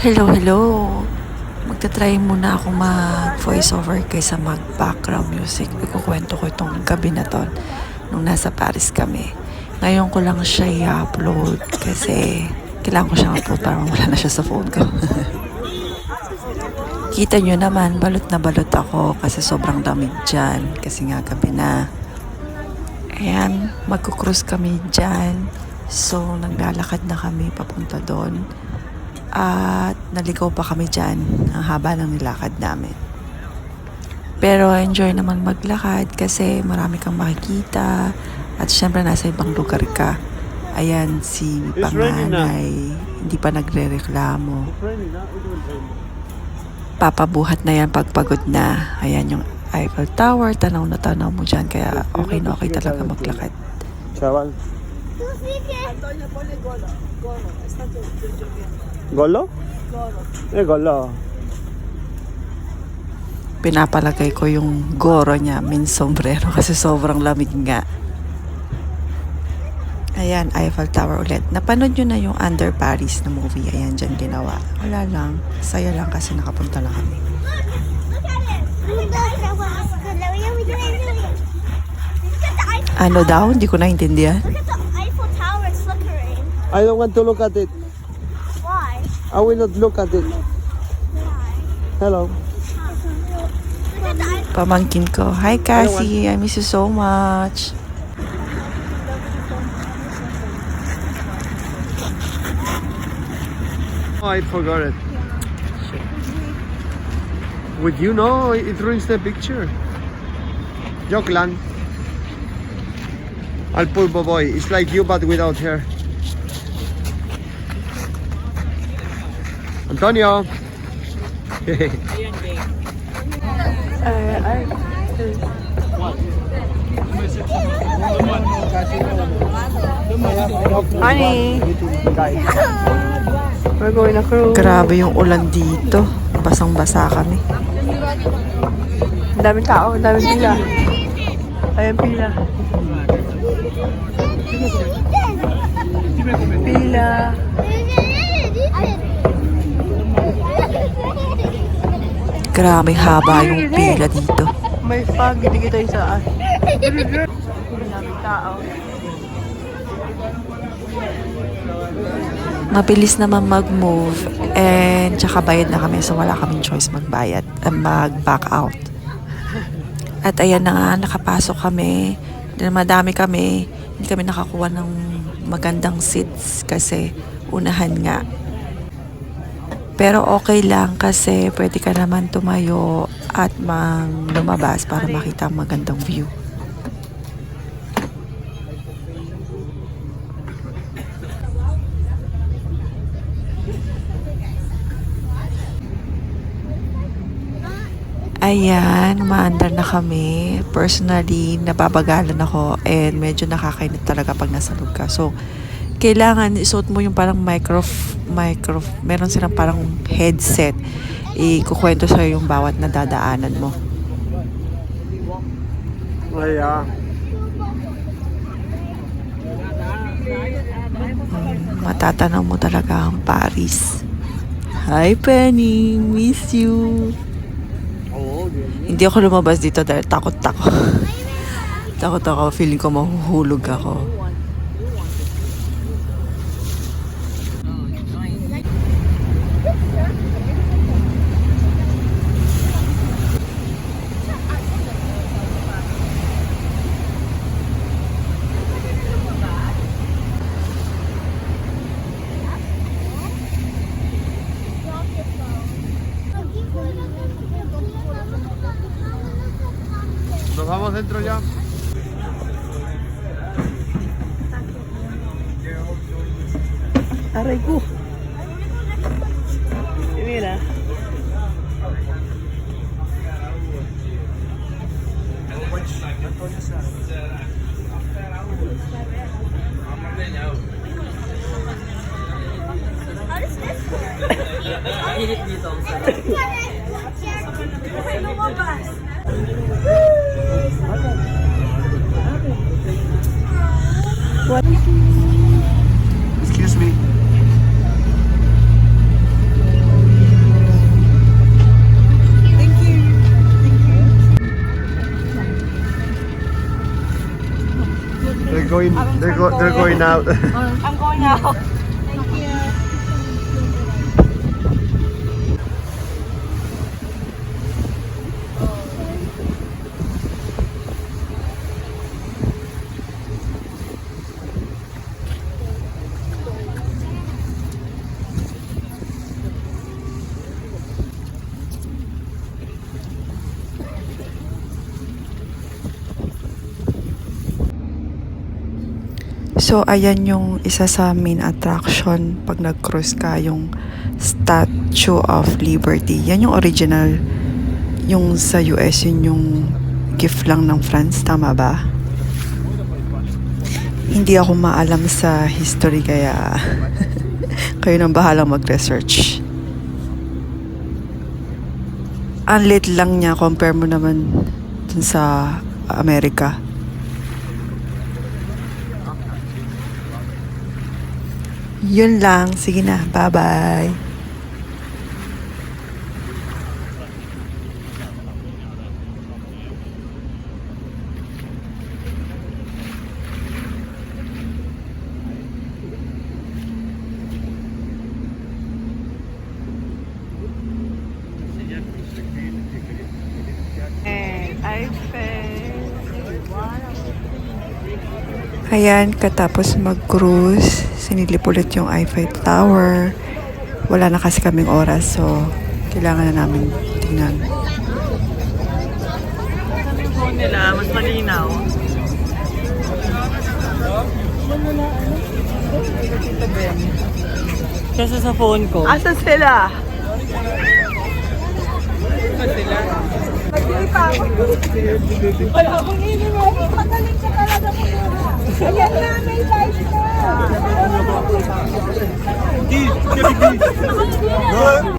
Hello, hello. Magta-try muna ako mag voiceover kaysa mag background music. Ikukwento ko itong gabi na to nung nasa Paris kami. Ngayon ko lang siya i-upload kasi kailangan ko siyang upload para wala na siya sa phone ko. Kita nyo naman, balot na balot ako kasi sobrang lamig dyan. Kasi nga gabi na. Ayan, magkukrus kami dyan. So, naglalakad na kami papunta doon. At naligaw pa kami dyan ang haba ng nilakad namin. Pero enjoy naman maglakad kasi marami kang makikita at syempre nasa ibang lugar ka. Ayan si panganay, hindi pa nagre-reklamo. Papabuhat na yan pagpagod na. Ayan yung Eiffel Tower, tanaw na tanaw mo dyan kaya okay na okay talaga maglakad. Chaval. ¿Golo? Eh, golo. pinapalagay ko yung goro niya, min sombrero kasi sobrang lamig nga. Ayan, Eiffel Tower ulit. Napanood nyo na yung Under Paris na movie. Ayan, dyan ginawa. Wala lang. Saya lang kasi nakapunta lang kami. Ano daw? Hindi ko naintindihan. I don't want to look at it. I will not look at it. Hello. Look at the Eiffel Pamangkin ko. Hi, Cassie. I miss you so much. Oh, I forgot it. Would you, know it ruins the picture. Joklan. Al pulpo boy. It's like you, but without hair. Antonio. Honey. We're going to cruise. Grabe yung ulan dito. Basang-basa kami. Ang daming tao, ang daming pila. Ayan pila. Pila. Grabe haba yung pila dito. May fog, hindi kita yung saan. Ang daming tao. Mabilis naman mag-move and tsaka bayad na kami so wala kaming choice magbayad, uh, mag-back out. At ayan na nga, nakapasok kami. Dahil madami kami, hindi kami nakakuha ng magandang seats kasi unahan nga. Pero okay lang kasi pwede ka naman tumayo at mang lumabas para makita ang magandang view. Ayan, maandar na kami. Personally, nababagalan ako and medyo nakakainit talaga pag nasa loob ka. So, kailangan isuot mo yung parang micro, micro, meron silang parang headset. Ikukwento sa'yo yung bawat nadadaanan mo. Oh, yeah. Matatanaw mo talaga ang Paris. Hi Penny, miss you. Hindi ako lumabas dito dahil takot ako. takot ako, feeling ko mahuhulog ako. vamos dentro ya. Arrecu. Mira. Hidup What? Excuse me. They're going. They're, go, they're going out. I'm going out. So, ayan yung isa sa main attraction pag nag-cruise ka, yung Statue of Liberty. Yan yung original. Yung sa US, yun yung gift lang ng France. Tama ba? Hindi ako maalam sa history kaya kayo nang bahalang mag-research. Ang late lang niya compare mo naman dun sa Amerika. Yun lang. Sige na. Bye-bye. Ayan, katapos mag-cruise, sinilip ulit yung Eiffel Tower. Wala na kasi kaming oras, so kailangan na namin tingnan. Yung phone nila, mas malinaw. Kasi sa phone ko. Asan sila? Wala akong ininom. Magaling ka talaga kumuha. Ayan namin guys ko. Hindi, hindi.